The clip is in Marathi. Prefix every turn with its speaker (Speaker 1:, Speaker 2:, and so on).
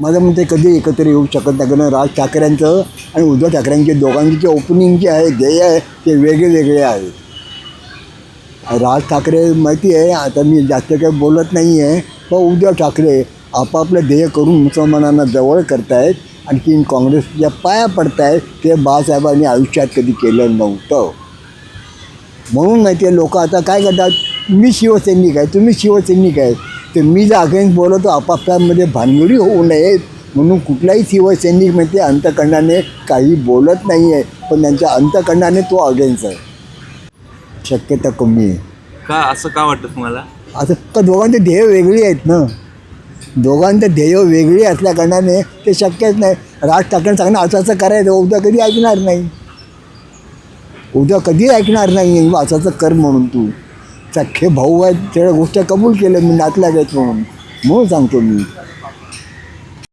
Speaker 1: माझं म्हणते कधी एकत्र येऊ शकत नाही. कारण राज ठाकरेंचं आणि उद्धव ठाकरेंचे दोघांचे जे ओपनिंग जे आहे ध्येय आहे ते वेगळे वेगळे आहे. राज ठाकरे माहिती आहे आता मी जास्त काही बोलत नाही आहे पण उद्धव ठाकरे आपापलं ध्येय करून मुसलमानांना जवळ करतायत आणखी काँग्रेसच्या पाया पडतायत ते बाळासाहेबांनी आयुष्यात कधी केलं नव्हतं. म्हणून माहिती आहे लोक आता काय करतात? मी शिवसैनिक आहे तुम्ही शिवसैनिक आहे. तर मी जर अगेन्स्ट बोलतो आपापल्यामध्ये भानगडी होऊ नयेत. म्हणून कुठलाही शिवसैनिक माहिती आहे अंतकरणाने काही बोलत नाही आहे पण त्यांच्या अंतकरणाने तो अगेन्स्ट आहे. शक्यता कमी आहे.
Speaker 2: का? असं का वाटतं तुम्हाला?
Speaker 1: असं का दोघांचे ध्येय वेगळी आहेत ना? दोघांचं ध्येय वेगळी असल्या कारणाने ते शक्यच नाही. राज ठाकरे सांगणं असं असं करायचं उद्या कधी ऐकणार नाही. उद्या कधी ऐकणार नाही "बा, असं असं कर म्हणून तू. सख्खे भाऊ आहेत त्या गोष्ट कबूल केलं मी नातल्या आहेत म्हणून. म्हणून सांगतो मी.